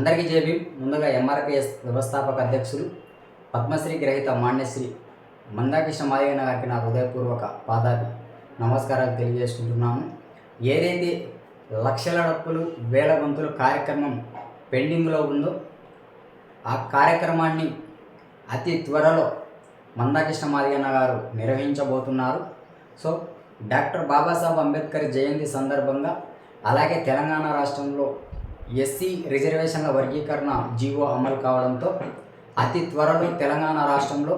అందరికీ జేబీ. ముందుగా ఎంఆర్పిఎస్ వ్యవస్థాపక అధ్యక్షులు పద్మశ్రీ గ్రహీత మాన్యశ్రీ మందాకృష్ణ మాదేవన గారికి నా హృదయపూర్వక పాదాలు నమస్కారాలు తెలియజేసుకుంటున్నాను ఏదైతే లక్షల డప్పులు వేల గొంతుల కార్యక్రమం పెండింగ్లో ఉందో ఆ కార్యక్రమాన్ని అతి త్వరలో మందాకృష్ణ మాదిగన్న గారు నిర్వహించబోతున్నారు. సో డాక్టర్ బాబాసాహెబ్ అంబేద్కర్ జయంతి సందర్భంగా అలాగే తెలంగాణ రాష్ట్రంలో ఎస్సీ రిజర్వేషన్ల వర్గీకరణ జీవో అమలు కావడంతో అతి త్వరలో తెలంగాణ రాష్ట్రంలో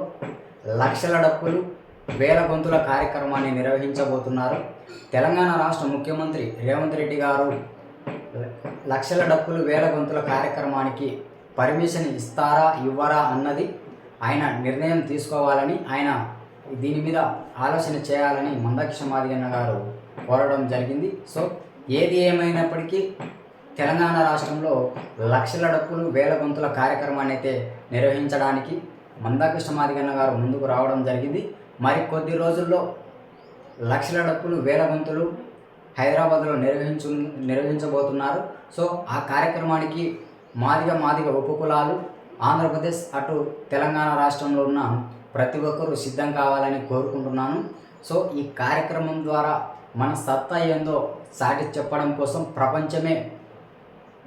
లక్షల డప్పులు వేల గొంతుల కార్యక్రమాన్ని నిర్వహించబోతున్నారు. తెలంగాణ రాష్ట్ర ముఖ్యమంత్రి రేవంత్ రెడ్డి గారు లక్షల డప్పులు వేల గొంతుల కార్యక్రమానికి పర్మిషన్ ఇస్తారా ఇవ్వరా అన్నది ఆయన నిర్ణయం తీసుకోవాలని ఆయన దీని మీద ఆలోచన చేయాలని మందక్ష మాదిగన్న గారు కోరడం జరిగింది. సో ఏది ఏమైనప్పటికీ తెలంగాణ రాష్ట్రంలో లక్షల డప్పులు వేల గొంతుల కార్యక్రమాన్ని అయితే నిర్వహించడానికి మందాకృష్ణ మాదిగన్న గారు ముందుకు రావడం జరిగింది. మరి కొద్ది రోజుల్లో లక్షల డప్పులు వేల గొంతులు హైదరాబాద్లో నిర్వహించు నిర్వహించబోతున్నారు. సో ఆ కార్యక్రమానికి మాదిగ మాదిగ ఉపకులాలు ఆంధ్రప్రదేశ్ అటు తెలంగాణ రాష్ట్రంలో ఉన్న ప్రతి ఒక్కరూ సిద్ధం కావాలని కోరుకుంటున్నాను. సో ఈ కార్యక్రమం ద్వారా మన సత్తా ఏందో సాటి చెప్పడం కోసం ప్రపంచమే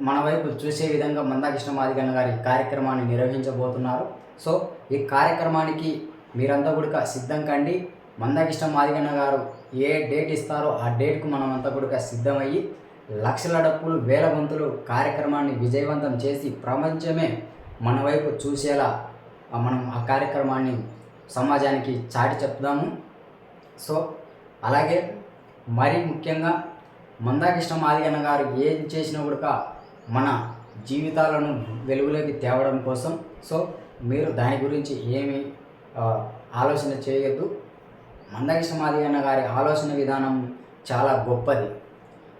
మన వైపు చూసే విధంగా మందాకృష్ణ మాదిగన్న గారి కార్యక్రమాన్ని నిర్వహించబోతున్నారు. సో ఈ కార్యక్రమానికి మీరంతా కూడా సిద్ధం కండి. మందాకృష్ణ మాదిగన్న గారు ఏ డేట్ ఇస్తారో ఆ డేట్కు మనం అంతా కూడా సిద్ధమయ్యి లక్షల డప్పులు వేల గొంతులు కార్యక్రమాన్ని విజయవంతం చేసి ప్రపంచమే మన వైపు చూసేలా మనం ఆ కార్యక్రమాన్ని సమాజానికి చాటి చెప్దాము. సో అలాగే మరీ ముఖ్యంగా మందాకృష్ణ మాదిగన్న గారు ఏం చేసినా కూడా మన జీవితాలను వెలుగులోకి తేవడం కోసం. సో మీరు దాని గురించి ఏమి ఆలోచన చేయొద్దు. మందకృష్ణ అన్న గారి ఆలోచన విధానం చాలా గొప్పది.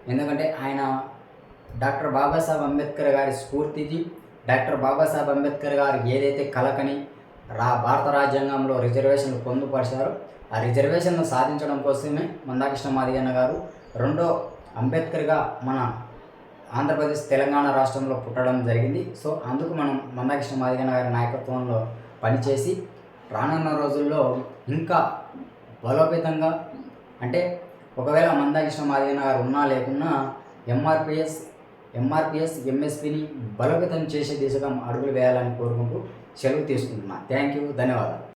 ఎందుకంటే ఆయన డాక్టర్ బాబాసాహెబ్ అంబేద్కర్ గారి స్ఫూర్తికి డాక్టర్ బాబాసాహెబ్ అంబేద్కర్ గారు ఏదైతే కలకని రా భారత రాజ్యాంగంలో రిజర్వేషన్లు పొందుపరిచారో ఆ రిజర్వేషన్ను సాధించడం కోసమే మందాకృష్ణ మాదిగన్న గారు రెండో అంబేద్కర్గా మన ఆంధ్రప్రదేశ్ తెలంగాణ రాష్ట్రంలో పుట్టడం జరిగింది. సో అందుకు మనం మందాకృష్ణ మాదిగన్న గారి నాయకత్వంలో పనిచేసి రానున్న రోజుల్లో ఇంకా బలోపేతంగా అంటే ఒకవేళ మందాకృష్ణ మాదిగన్న గారు ఉన్నా లేకున్నా ఎంఆర్పిఎస్ ఎంఆర్పిఎస్ ఎంఎస్పిని బలోపేతం చేసే దిశగా అడుగులు వేయాలని కోరుకుంటూ సెలవు తీసుకుంటున్నాను థ్యాంక్ యూ ధన్యవాదాలు.